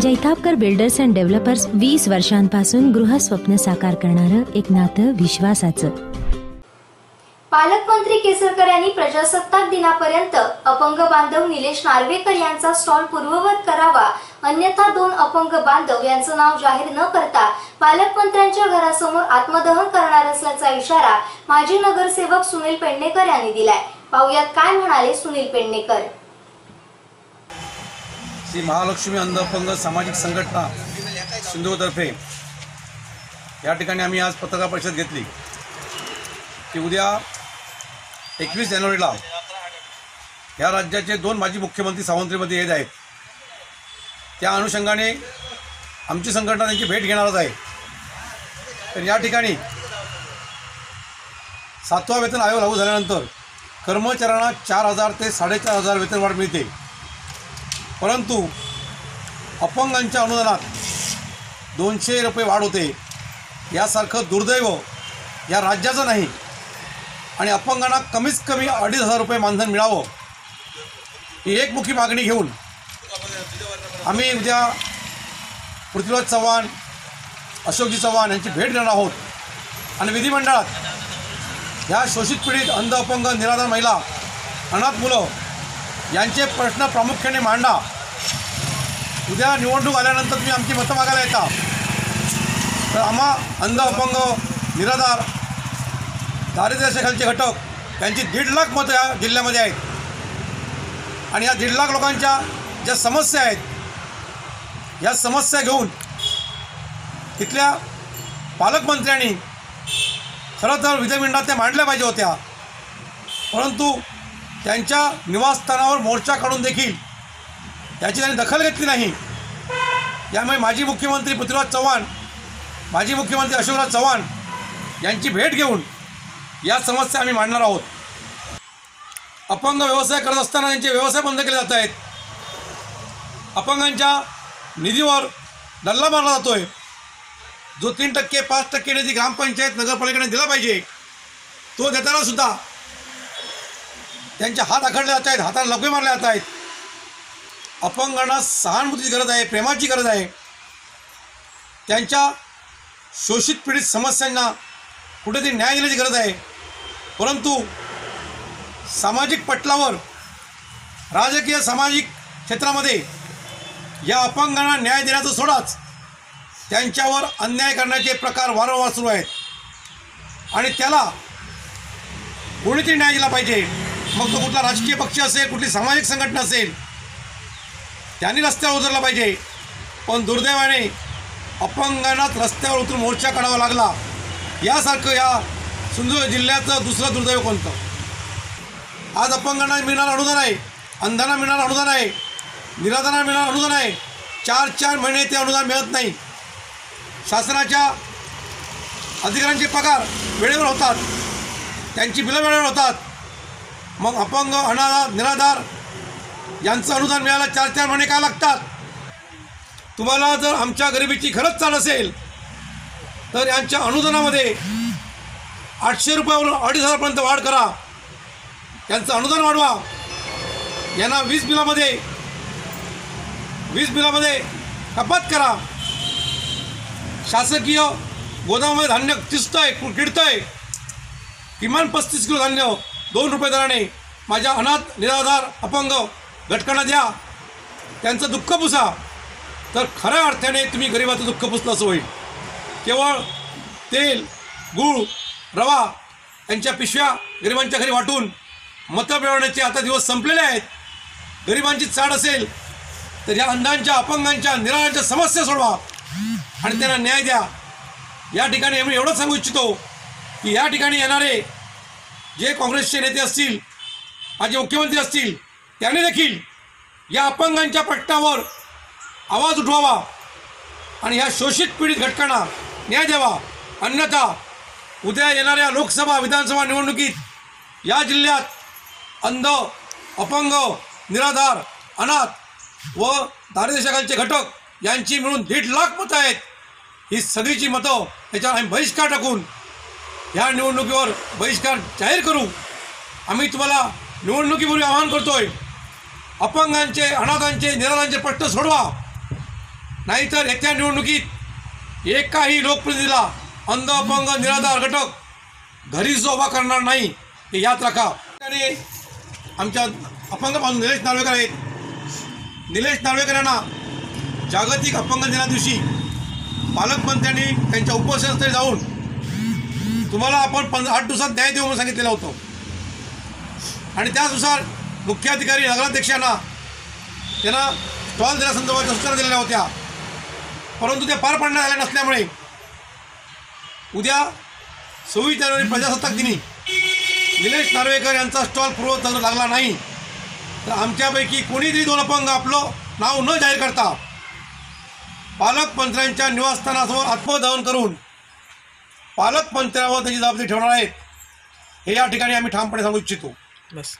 Jaitapkar builders and developers वीस वर्षांपासून गृहस्वप्न साकार करणारं एक नातं विश्वासाचं. पालकमंत्री केसरकर यांनी प्रजासत्ताक दिनापर्यंत अपंग बांधव निलेश नार्वेकर यांचा स्टॉल पूर्ववत करावा अन्यथा दोन अपंग बांधव यांचं नाव जाहीर न करता पालकमंत्र्यांच्या घरासमोर आत्मदहन करणार असल्याचा इशारा माजी नगरसेवक सुनील पेडणेकर यांनी दिलाय. पाहुयात काय म्हणाले सुनील पेडणेकर. श्री महालक्ष्मी अंधपंग सामाजिक संघटना सिंधूतर्फे या ठिकाणी आम्ही आज पत्रकार परिषद घेतली की उद्या एकवीस जानेवारीला या राज्याचे दोन माजी मुख्यमंत्री सावंतरीमध्ये येत आहेत. त्या अनुषंगाने आमची संघटना त्यांची भेट घेणारच आहे. तर या ठिकाणी सातवा वेतन आयोग लागू झाल्यानंतर कर्मचाऱ्यांना चार हजार ते साडेचार हजार वेतनवाढ मिळते. परंतु अपंगांच्या अनुदानात दोनशे रुपये वाढ होते. यासारखं दुर्दैव या राज्याचं नाही. आणि अपंगांना कमीत कमी अडीच हजार रुपये मानधन मिळावं ही एकमुखी मागणी घेऊन आम्ही उद्या पृथ्वीराज चव्हाण अशोकजी चव्हाण यांची भेट घेणार आहोत. आणि विधिमंडळात ह्या शोषित पीडित अंध अपंग निराधार महिला अनाथ मुलं यांचे प्रश्न प्रामुख्याने मांडा. उद्या निवडणूक आल्यानंतर तुम्ही आमची मतं मागायला येता. तर आम्हा अंध अपंग निराधार दारिद्र्याखालचे घटक यांची दीड लाख मतं या जिल्ह्यामध्ये आहेत. आणि या दीड लाख लोकांच्या ज्या समस्या आहेत या समस्या घेऊन तिथल्या पालकमंत्र्यांनी खरं तर विधिमंडळात त्या मांडल्या पाहिजे होत्या. परंतु त्यांच्या निवासस्थानावर मोर्चा काढून देखील याची त्यांनी दखल घेतली नाही. यामुळे माजी मुख्यमंत्री पृथ्वीराज चव्हाण माजी मुख्यमंत्री अशोकराज चव्हाण यांची भेट घेऊन या समस्या आम्ही मांडणार आहोत. अपंग व्यवसाय करत असताना त्यांचे व्यवसाय बंद केले जात आहेत. अपंगांच्या निधीवर डल्ला मारला जातोय. जो तीन टक्के पाच टक्के निधी ग्रामपंचायत नगरपालिकेने दिला पाहिजे तो देताना सुद्धा त्यांचे हात आखडले जात आहेत हाताला लपे मारले जात आहेत. अपंगांना सहानुभूतीची गरज आहे प्रेमाची गरज आहे. त्यांच्या शोषित पीडित समस्यांना कुठेतरी न्याय देण्याची गरज आहे. परंतु सामाजिक पटलावर राजकीय सामाजिक क्षेत्रामध्ये या अपंगांना न्याय देण्याचं सोडाच त्यांच्यावर अन्याय करण्याचे प्रकार वारंवार सुरू आहेत. आणि त्याला कोणीतरी न्याय दिला पाहिजे. मग तो कुठला राजकीय पक्ष असेल कुठली सामाजिक संघटना असेल त्यांनी रस्त्यावर उतरला पाहिजे. पण दुर्दैवाने अपंगांनाच रस्त्यावर उतरून मोर्चा काढावा लागला. यासारखं या सिंधुदुर्ग जिल्ह्याचं दुसरं दुर्दैव कोणतं? आज अपंगांना मिळणारं अनुदान आहे. अंधांना मिळणारं अनुदान आहे. निराधारांना मिळणारं अनुदान आहे. चार चार महिने ते अनुदान मिळत नाही. शासनाच्या अधिकाऱ्यांचे पगार वेळेवर होतात. त्यांची बिलं वेळेवर होतात. मग अपंग अनाधार निराधार यांचं अनुदान मिळायला चार चार महिने का लागतात? तुम्हाला जर आमच्या गरिबीची खरंच चाल असेल तर यांच्या अनुदानामध्ये आठशे रुपयावरून अडीच हजारपर्यंत वाढ करा. यांचं अनुदान वाढवा. यांना वीज बिलामध्ये वीज बिलामध्ये कपात करा. शासकीय गोदामामध्ये धान्य तिसतंय किडतंय. किमान पस्तीस किलो धान्य दोन रुपये दराने माझ्या अनाथ निराधार अपंग घटकांना द्या त्यांचं दुःख पुसा. तर खऱ्या अर्थाने तुम्ही गरिबाचं दुःख पुसलं असं होईल. केवळ तेल गूळ रवा यांच्या पिशव्या गरिबांच्या घरी वाटून मतं मिळवण्याचे आता दिवस संपलेले आहेत. गरिबांची चाड असेल तर या अंधांच्या अपंगांच्या निराळांच्या समस्या सोडवा आणि त्यांना न्याय द्या. या ठिकाणी मी एवढं सांगू इच्छितो की या ठिकाणी येणारे जे काँग्रेसचे नेते असतील माझे मुख्यमंत्री असतील त्याने देखील या अपंगांच्या प्रश्नावर आवाज उठवावा आणि ह्या शोषित पीडित घटकांना न्याय द्यावा. अन्यथा उद्या येणाऱ्या लोकसभा विधानसभा निवडणुकीत या जिल्ह्यात अंध अपंग निराधार अनाथ व दारिदेशाखालचे घटक यांची मिळून दीड लाख मतं आहेत. ही सगळीची मतं याच्यावर आम्ही बहिष्कार टाकून ह्या निवडणुकीवर बहिष्कार जाहीर करू. आम्ही तुम्हाला निवडणुकीपूर्वी आवाहन करतोय अपंगांचे अनाथांचे निराधांचे प्रश्न सोडवा. नाहीतर येत्या निवडणुकीत एकाही लोकप्रतिनिधीला अंध अपंग निराधार घटक घरी उभा करणार नाही. हे याद राखा त्याने आमच्या अपंग निलेश नार्वेकर आहेत. निलेश नार्वेकर यांना जागतिक अपंग दिना दिवशी पालकमंत्र्यांनी त्यांच्या उपस्थळी जाऊन तुम्हाला आपण पंधरा आठ दिवसात न्याय देऊ म्हणून सांगितलेलं होतं. आणि त्यानुसार मुख्याधिकारी नगराध्यक्षांना त्यांना स्टॉल देण्यासंदर्भात सूचना दिलेल्या होत्या. परंतु त्या पार पाडण्यात आल्या नसल्यामुळे उद्या सव्वीस जानेवारी प्रजासत्ताक दिनी निलेश नार्वेकर यांचा स्टॉल पूर्वत लागला नाही. तर आमच्यापैकी कोणीतरी दोन अपंग आपलं नाव न जाहीर करता पालकमंत्र्यांच्या निवासस्थानासमोर आत्मदहन करून पालकमंत्र्यावर त्याची जबाबदारी ठेवणार आहेत. हे या ठिकाणी आम्ही ठामपणे सांगू इच्छितो. बस.